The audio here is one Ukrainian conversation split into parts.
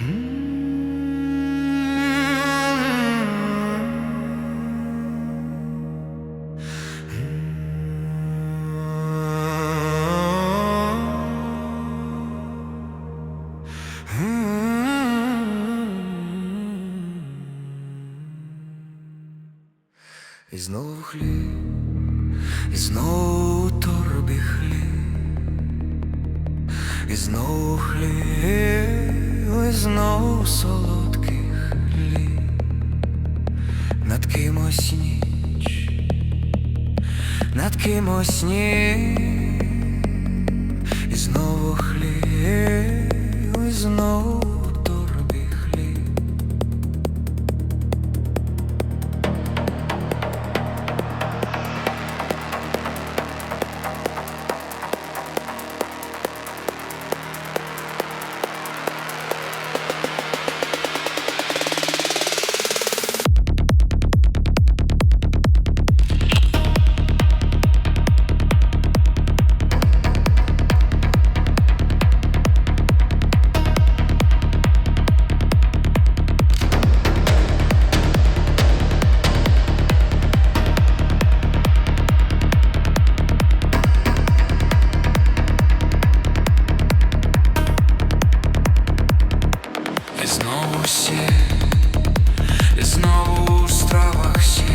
І знову хліб, і знову торбі хліб, і знову хліб і знову солодких хліб, над кимось ніч, над кимось ніч, і знову хліб, і знову І знову всі, і знову у стравах сі,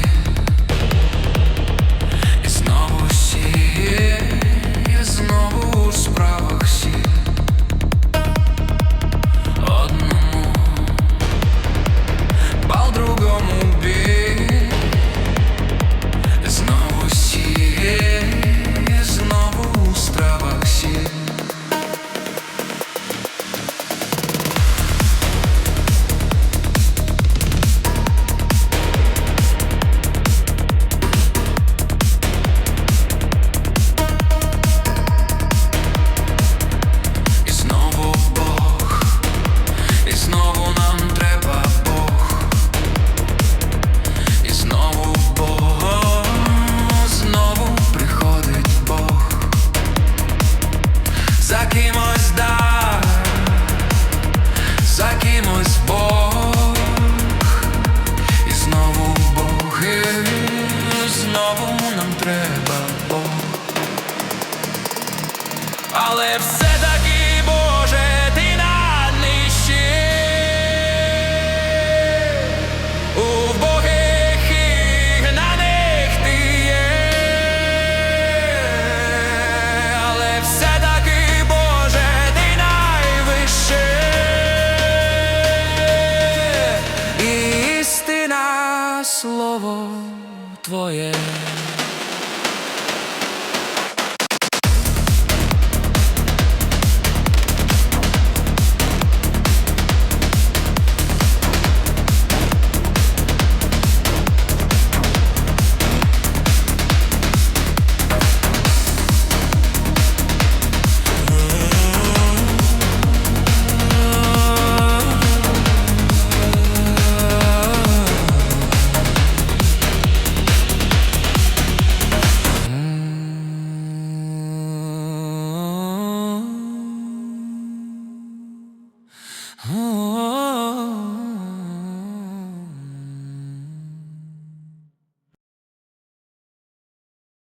Але все-таки, Боже, ти наднижчий У вбогих гнаних ти є. Але все-таки, Боже, ти найвище. Істина слово Твоє